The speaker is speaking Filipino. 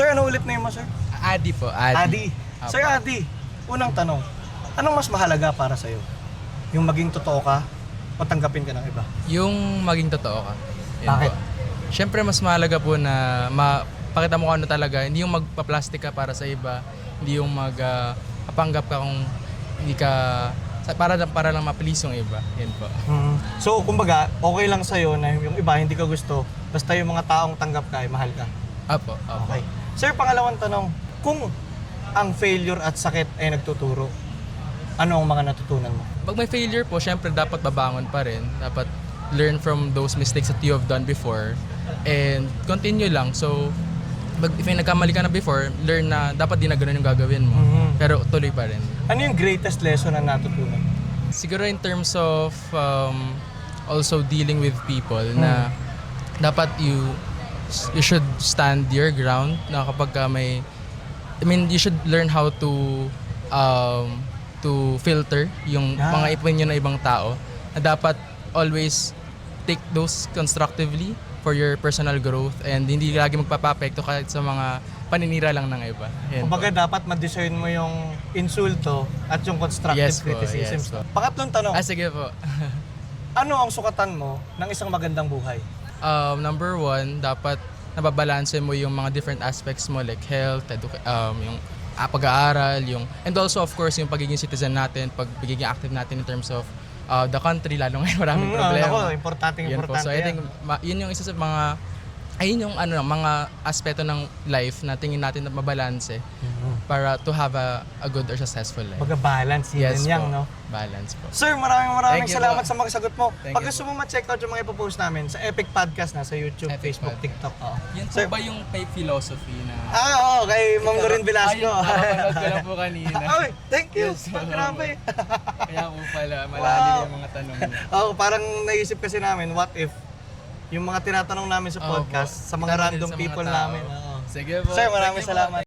Sir, ano ulit name mo, sir? Adi po, Adi. Adi. Apo. Sir Adi, unang tanong. Anong mas mahalaga para sa'yo? Yung maging totoo ka o tanggapin ka ng iba? Yung maging totoo ka. Yun Bakit? Po. Siyempre mas mahalaga po na mapakita mo kung ano talaga. Hindi yung magpa-plastic ka para sa iba. Hindi yung magpapanggap ka kung hindi ka para lang para lang ma-please yung iba. Yun po. Mm. So, kumbaga, okay lang sa'yo na yung iba hindi ka gusto, basta yung mga taong tanggap ka, ay mahal ka. Apo, apo. Okay. Sir, pangalawang tanong. Kung ang failure at sakit ay nagtuturo, ano ang mga natutunan mo? Pag may failure po, syempre dapat babangon pa rin. Dapat learn from those mistakes that you have done before and continue lang. So, pag if may nagkamali ka na before, learn na dapat di na ganun yung gagawin mo. Mhm. Pero tuloy pa rin. Ano yung greatest lesson na natutunan? Siguro in terms of um, also dealing with people na dapat you you should stand your ground na kapag ka may I mean you should learn how to um, to filter yung Yeah. mga opinion ng ibang tao na dapat always take those constructively for your personal growth and hindi lagi magpapapekto kahit sa mga paninira lang ng iba. Yan po. Kumbaga dapat ma-discern mo yung insulto at yung constructive Yes po, criticism. yes po. Pangatlong tanong, Ah, sige po. ano ang sukatan mo ng isang magandang buhay? Um, number one, dapat nababalanse mo yung mga different aspects mo like health, edu- um, yung ah, pag-aaral, yung and also of course yung pagiging citizen natin, pag pagiging active natin in terms of uh, the country lalo ngayon maraming Mm, problema. Ako, importante, Yun po. importante So I think ma- yun yung isa sa mga ayun yung ano mga aspeto ng life na tingin natin na mabalanse para to have a, a good or successful life. Kumbaga balance, yun yes yan, no? Balance po. Sir, maraming maraming Thank salamat sa mga sagot mo. Thank Pag gusto mo ma-check out yung mga ipopost namin sa Epic Podcast na sa YouTube, Epic Facebook, Podcast. TikTok. Yun po Sir, ba yung fake philosophy na ah, oo, kay Ma'am Lorin Velasco. Ayun, nakapanood ko lang po kanina. Ay, thank you. Yes, Ah, Grabe. Kaya po pala, malalim Wow. yung mga tanong niya. Oo, parang naisip kasi namin, what if yung mga tinatanong namin sa podcast po. sa mga random sa mga people tao. namin. Oo. Sige po. Sir, maraming Thank you po. salamat.